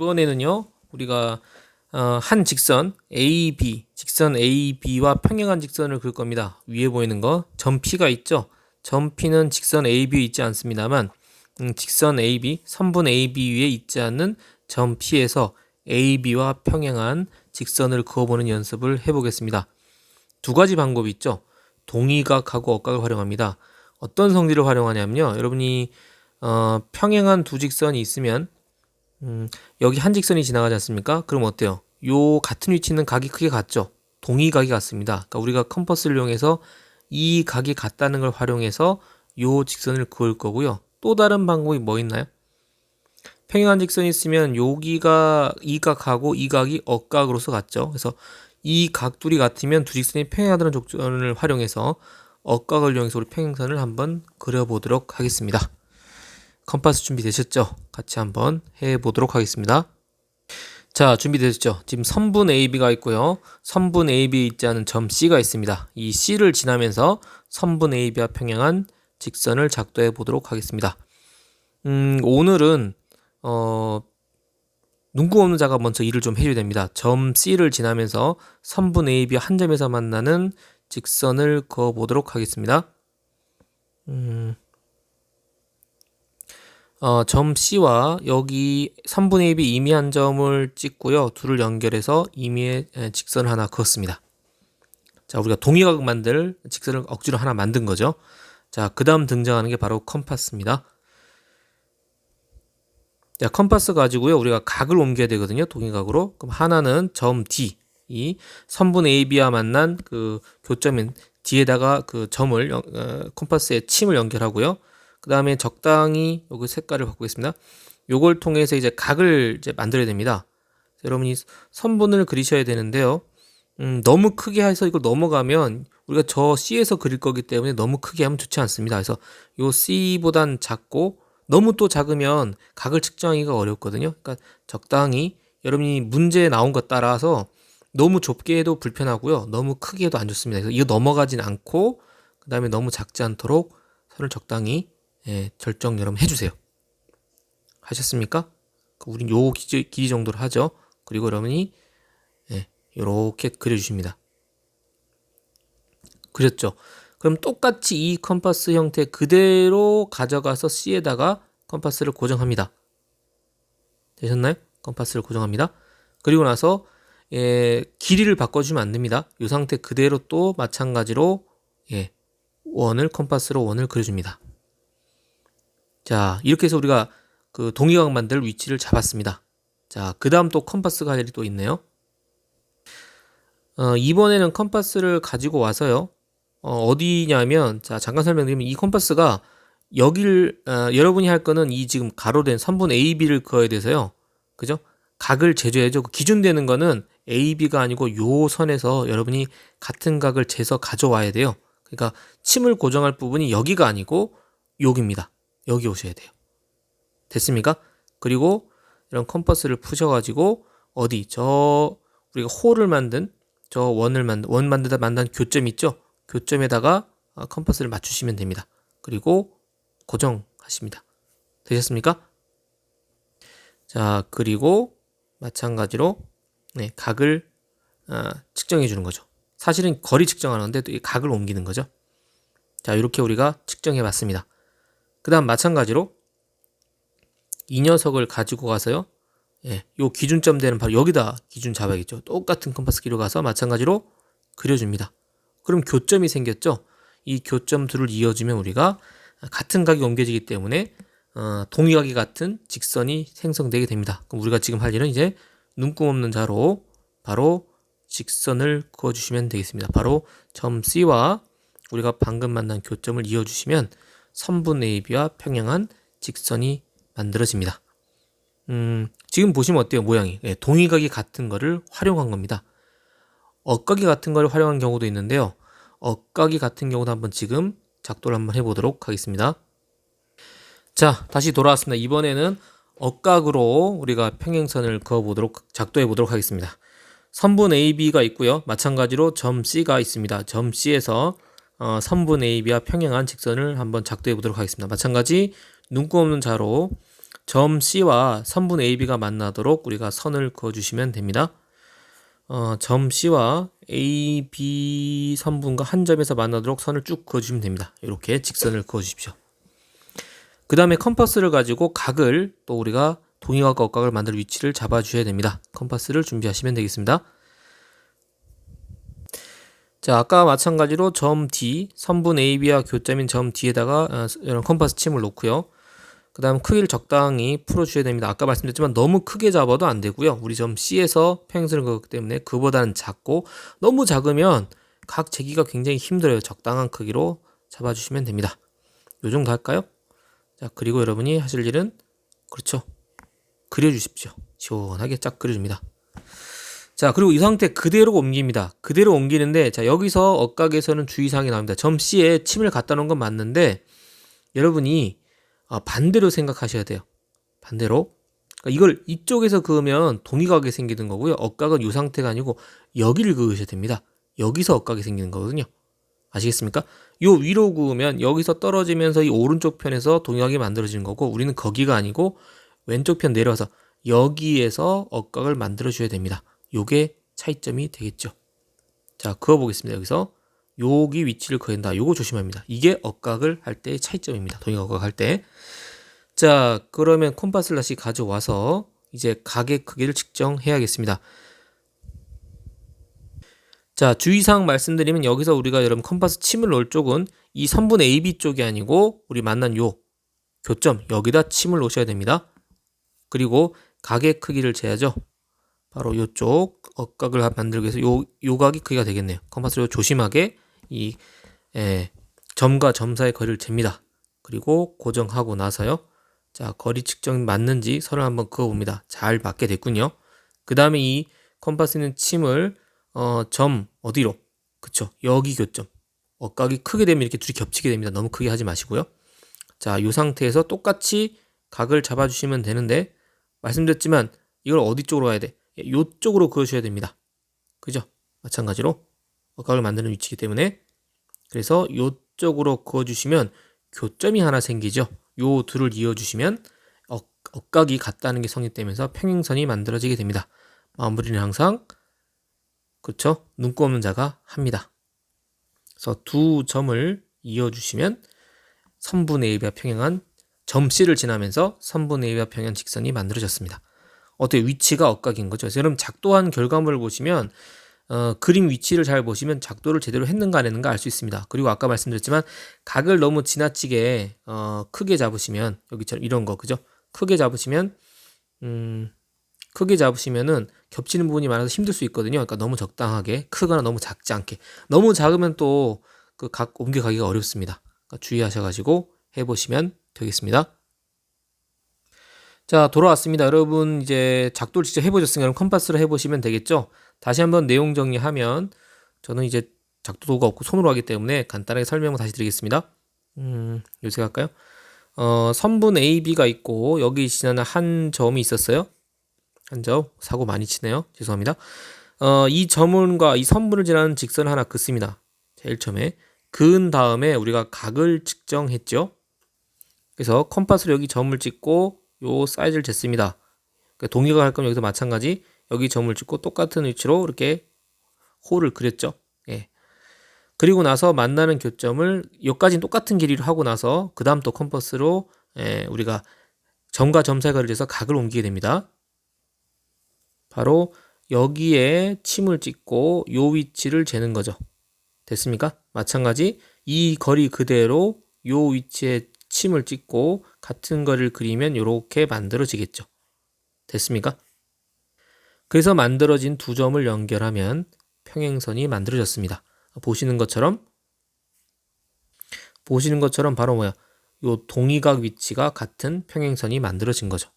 이번에는요, 우리가 어, 한 직선 AB, 직선 AB와 평행한 직선을 그릴 겁니다. 위에 보이는 거, 점 P가 있죠? 점 P는 직선 AB에 있지 않습니다만, 음, 직선 AB, 선분 AB 위에 있지 않는 점 P에서 AB와 평행한 직선을 그어보는 연습을 해보겠습니다. 두 가지 방법이 있죠. 동의각하고 억각을 활용합니다. 어떤 성질을 활용하냐면요. 여러분이 어, 평행한 두 직선이 있으면 음, 여기 한 직선이 지나가지 않습니까? 그럼 어때요? 요 같은 위치는 각이 크게 같죠? 동의각이 같습니다. 그러니까 우리가 컴퍼스를 이용해서 이 각이 같다는 걸 활용해서 요 직선을 그을 거고요. 또 다른 방법이 뭐 있나요? 평행한 직선이 있으면 여기가 이 각하고 이 각이 억각으로서 같죠. 그래서 이 각둘이 같으면 두 직선이 평행하다는 조건을 활용해서 억각을 이용해서 우리 평행선을 한번 그려보도록 하겠습니다. 컴파스 준비되셨죠? 같이 한번 해보도록 하겠습니다. 자, 준비되셨죠? 지금 선분 AB가 있고요. 선분 AB에 있지 않은 점 C가 있습니다. 이 C를 지나면서 선분 AB와 평행한 직선을 작도해 보도록 하겠습니다. 음, 오늘은 어, 눈금 없는 자가 먼저 일을 좀 해줘야 됩니다. 점 C를 지나면서 선분 AB 한 점에서 만나는 직선을 그어 보도록 하겠습니다. 음, 어, 점 C와 여기 3분의 1이 임의 한 점을 찍고요. 둘을 연결해서 임의의 직선을 하나 그었습니다. 자, 우리가 동의각 만들 직선을 억지로 하나 만든 거죠. 자, 그 다음 등장하는 게 바로 컴파스입니다. 자, 컴파스 가지고요. 우리가 각을 옮겨야 되거든요. 동의각으로. 그럼 하나는 점 D, 이 선분 AB와 만난 그 교점인 D에다가 그 점을 어, 컴파스에 침을 연결하고요. 그 다음에 적당히 여기 색깔을 바꾸겠습니다. 요걸 통해서 이제 각을 이제 만들어야 됩니다. 여러분이 선분을 그리셔야 되는데요. 음, 너무 크게 해서 이걸 넘어가면 우리가 저 C에서 그릴 거기 때문에 너무 크게 하면 좋지 않습니다. 그래서 요 C보단 작고 너무 또 작으면 각을 측정하기가 어렵거든요. 그러니까 적당히 여러분이 문제에 나온 것 따라서 너무 좁게 해도 불편하고요. 너무 크게 해도 안 좋습니다. 그래서 이거 넘어가진 않고 그 다음에 너무 작지 않도록 선을 적당히 예, 절정 여러분 해주세요. 하셨습니까? 그 우린 요 길이, 정도로 하죠. 그리고 여러분이 예, 요렇게 그려주십니다. 그렸죠? 그럼 똑같이 이 컴파스 형태 그대로 가져가서 C에다가 컴파스를 고정합니다. 되셨나요? 컴파스를 고정합니다. 그리고 나서 예, 길이를 바꿔주면 안 됩니다. 이 상태 그대로 또 마찬가지로 예, 원을 컴파스로 원을 그려줍니다. 자, 이렇게 해서 우리가 그 동의각 만들 위치를 잡았습니다. 자, 그 다음 또 컴파스 가젤이 또 있네요. 어, 이번에는 컴파스를 가지고 와서요. 어, 디냐면 자, 잠깐 설명드리면 이 컴파스가 여길, 어, 여러분이 할 거는 이 지금 가로된 선분 AB를 그어야 돼서요. 그죠? 각을 제조해야죠. 그 기준되는 거는 AB가 아니고 요 선에서 여러분이 같은 각을 재서 가져와야 돼요. 그러니까 침을 고정할 부분이 여기가 아니고 여기입니다. 여기 오셔야 돼요. 됐습니까? 그리고 이런 컴퍼스를 푸셔가지고 어디 저 우리가 홀을 만든 저 원을 만든 원 만들다 만든 교점 있죠? 교점에다가 아, 컴퍼스를 맞추시면 됩니다. 그리고 고정하십니다. 되셨습니까? 자 그리고 마찬가지로 네, 각을 어, 측정해 주는 거죠. 사실은 거리 측정하는데 또이 각을 옮기는 거죠. 자 이렇게 우리가 측정해 봤습니다. 그 다음 마찬가지로 이 녀석을 가지고 가서요. 예, 요 기준점 되는 바로 여기다 기준 잡아야겠죠. 똑같은 컴파스 기로 가서 마찬가지로 그려줍니다. 그럼 교점이 생겼죠. 이 교점 둘을 이어주면 우리가 같은 각이 옮겨지기 때문에 어, 동의각이 같은 직선이 생성되게 됩니다. 그럼 우리가 지금 할 일은 이제 눈금 없는 자로 바로 직선을 그어주시면 되겠습니다. 바로 점 C와 우리가 방금 만난 교점을 이어주시면 선분 AB와 평행한 직선이 만들어집니다. 음, 지금 보시면 어때요? 모양이. 예, 동의각이 같은 거를 활용한 겁니다. 억각이 같은 걸 활용한 경우도 있는데요. 억각이 같은 경우도 한번 지금 작도를 한번 해보도록 하겠습니다. 자, 다시 돌아왔습니다. 이번에는 억각으로 우리가 평행선을 그어보도록, 작도해보도록 하겠습니다. 선분 AB가 있고요. 마찬가지로 점 C가 있습니다. 점 C에서 어, 선분 AB와 평행한 직선을 한번 작도해 보도록 하겠습니다. 마찬가지 눈금 없는 자로 점 C와 선분 AB가 만나도록 우리가 선을 그어 주시면 됩니다. 어, 점 C와 AB 선분과 한 점에서 만나도록 선을 쭉 그어 주시면 됩니다. 이렇게 직선을 그어 주십시오. 그 다음에 컴퍼스를 가지고 각을 또 우리가 동의각과 억각을 만들 위치를 잡아 주셔야 됩니다. 컴퍼스를 준비하시면 되겠습니다. 자, 아까 마찬가지로 점 D, 선분 AB와 교점인 점 D에다가 어, 이런 컴퍼스 침을 놓고요. 그 다음 크기를 적당히 풀어주셔야 됩니다. 아까 말씀드렸지만 너무 크게 잡아도 안 되고요. 우리 점 C에서 평행선을 그었기 때문에 그보다는 작고 너무 작으면 각 재기가 굉장히 힘들어요. 적당한 크기로 잡아주시면 됩니다. 요 정도 할까요? 자, 그리고 여러분이 하실 일은 그렇죠. 그려주십시오. 시원하게 쫙 그려줍니다. 자, 그리고 이 상태 그대로 옮깁니다. 그대로 옮기는데, 자, 여기서 억각에서는 주의사항이 나옵니다. 점 C에 침을 갖다 놓은 건 맞는데, 여러분이 아, 반대로 생각하셔야 돼요. 반대로. 그러니까 이걸 이쪽에서 그으면 동의각이 생기는 거고요. 억각은 이 상태가 아니고 여기를 그으셔야 됩니다. 여기서 억각이 생기는 거거든요. 아시겠습니까? 요 위로 그으면 여기서 떨어지면서 이 오른쪽 편에서 동의각이 만들어지는 거고 우리는 거기가 아니고 왼쪽 편 내려와서 여기에서 억각을 만들어 줘야 됩니다. 요게 차이점이 되겠죠. 자, 그어 보겠습니다. 여기서 여기 위치를 그린다. 요거 조심합니다. 이게 억각을 할 때의 차이점입니다. 동의각을 할 때. 자, 그러면 콤파스를 다시 가져와서 이제 각의 크기를 측정해야겠습니다. 자, 주의사항 말씀드리면 여기서 우리가 여러분 컴파스 침을 놓을 쪽은 이 선분 AB 쪽이 아니고 우리 만난 요 교점 여기다 침을 놓으셔야 됩니다. 그리고 각의 크기를 재야죠. 바로 요쪽 억각을 만들기 위해서 요, 요 각이 크기가 되겠네요. 컴파스로 조심하게 이 예, 점과 점 사이의 거리를 잽니다. 그리고 고정하고 나서요. 자, 거리 측정 맞는지 선을 한번 그어 봅니다. 잘 맞게 됐군요. 그 다음에 이 컴파스 있는 침을 어, 점 어디로? 그쵸. 여기 교점. 억각이 크게 되면 이렇게 둘이 겹치게 됩니다. 너무 크게 하지 마시고요. 자, 이 상태에서 똑같이 각을 잡아주시면 되는데 말씀드렸지만 이걸 어디 쪽으로 가야 돼? 이쪽으로 예, 그으셔야 됩니다. 그죠? 마찬가지로 억각을 만드는 위치이기 때문에 그래서 이쪽으로 그어주시면 교점이 하나 생기죠. 요 둘을 이어주시면 억, 억각이 같다는 게 성립되면서 평행선이 만들어지게 됩니다. 마무리는 항상 그렇죠? 눈곱 없는 자가 합니다. 그래서 두 점을 이어주시면 선분의 A와 평행한 점 C를 지나면서 선분의 A와 평행 직선이 만들어졌습니다. 어떻게 위치가 억각인 거죠. 그래서 여러분 작도한 결과물을 보시면 어, 그림 위치를 잘 보시면 작도를 제대로 했는가 안 했는가 알 수 있습니다. 그리고 아까 말씀드렸지만 각을 너무 지나치게 어, 크게 잡으시면 여기처럼 이런 거 그죠? 크게 잡으시면 음, 크게 잡으시면은 겹치는 부분이 많아서 힘들 수 있거든요. 그러니까 너무 적당하게 크거나 너무 작지 않게 너무 작으면 또 그 각 옮겨가기가 어렵습니다. 그러니까 주의하셔가지고 해보시면 되겠습니다. 자 돌아왔습니다. 여러분 이제 작도를 직접 해보셨으니까 컴파스를 해보시면 되겠죠. 다시 한번 내용 정리하면 저는 이제 작도 도가 없고 손으로 하기 때문에 간단하게 설명을 다시 드리겠습니다. 음, 요새 할까요? 어, 선분 AB가 있고 여기 지나는 한 점이 있었어요. 한 점. 사고 많이 치네요. 죄송합니다. 어, 이 점과 이 선분을 지나는 직선을 하나 긋습니다. 제일 처음에. 그은 다음에 우리가 각을 측정했죠. 그래서 컴파스로 여기 점을 찍고 요 사이즈를 쟀습니다. 그러니까 동의가 할 거면 여기서 마찬가지 여기 점을 찍고 똑같은 위치로 이렇게 홀을 그렸죠. 예. 그리고 나서 만나는 교점을 여기까지는 똑같은 길이로 하고 나서 그 다음 또 컴퍼스로 예, 우리가 점과 점 사이 거리를 재서 각을 옮기게 됩니다. 바로 여기에 침을 찍고 요 위치를 재는 거죠. 됐습니까? 마찬가지 이 거리 그대로 요 위치에 침을 찍고 같은 거를 그리면 이렇게 만들어지겠죠. 됐습니까? 그래서 만들어진 두 점을 연결하면 평행선이 만들어졌습니다. 보시는 것처럼 보시는 것처럼 바로 뭐야? 요 동의각 위치가 같은 평행선이 만들어진 거죠.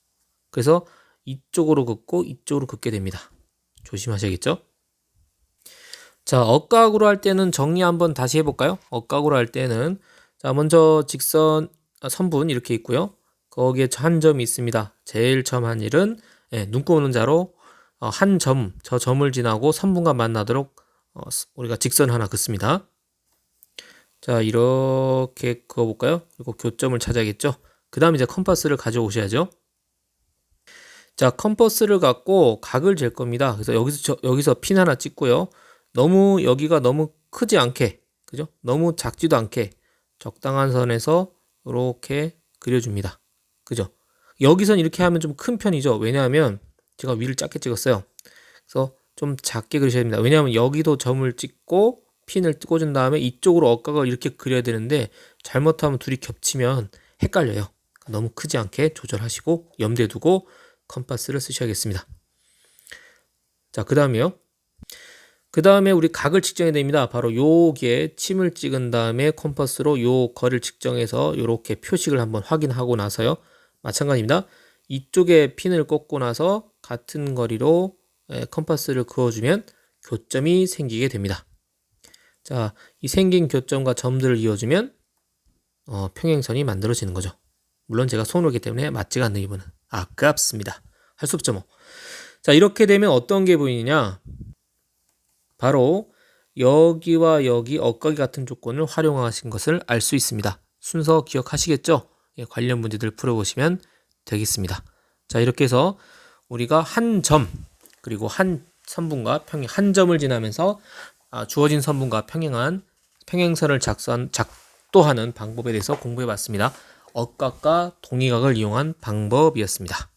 그래서 이쪽으로 긋고 이쪽으로 긋게 됩니다. 조심하셔야겠죠? 자, 억각으로 할 때는 정리 한번 다시 해볼까요? 억각으로 할 때는 자, 먼저 직선 아, 선분 이렇게 있고요. 거기에 한 점이 있습니다. 제일 처음 한 일은 예, 눈곱 오는 자로 어, 한 점, 저 점을 지나고 선분과 만나도록 어, 우리가 직선 하나 긋습니다. 자, 이렇게 그어볼까요? 그리고 교점을 찾아야겠죠? 그 다음 이제 컴파스를 가져오셔야죠. 자, 컴퍼스를 갖고 각을 잴 겁니다. 그래서 여기서 저- 여기서 핀 하나 찍고요. 너무 여기가 너무 크지 않게, 그죠? 너무 작지도 않게 적당한 선에서 이렇게 그려줍니다. 그죠? 여기선 이렇게 하면 좀 큰 편이죠. 왜냐하면 제가 위를 작게 찍었어요. 그래서 좀 작게 그리셔야 됩니다. 왜냐하면 여기도 점을 찍고 핀을 꽂은 다음에 이쪽으로 억각을 이렇게 그려야 되는데 잘못하면 둘이 겹치면 헷갈려요. 너무 크지 않게 조절하시고 염두에 두고 컴파스를 쓰셔야겠습니다. 자, 그 다음에요. 그 다음에 우리 각을 측정해야 됩니다. 바로 요기에 침을 찍은 다음에 컴퍼스로 요 거리를 측정해서 이렇게 표식을 한번 확인하고 나서요. 마찬가지입니다. 이쪽에 핀을 꽂고 나서 같은 거리로 에, 컴퍼스를 그어주면 교점이 생기게 됩니다. 자, 이 생긴 교점과 점들을 이어주면 어, 평행선이 만들어지는 거죠. 물론 제가 손으로 하기 때문에 맞지가 않는 이분은 아깝습니다. 할 수 없죠 뭐. 자, 이렇게 되면 어떤 게 보이느냐? 바로 여기와 여기 엇가기 같은 조건을 활용하신 것을 알 수 있습니다. 순서 기억하시겠죠? 예, 관련 문제들 풀어보시면 되겠습니다. 자, 이렇게 해서 우리가 한 점, 그리고 한 선분과 평행, 한 점을 지나면서 아, 주어진 선분과 평행한 평행선을 작성, 작도하는 방법에 대해서 공부해 봤습니다. 억각과 동의각을 이용한 방법이었습니다.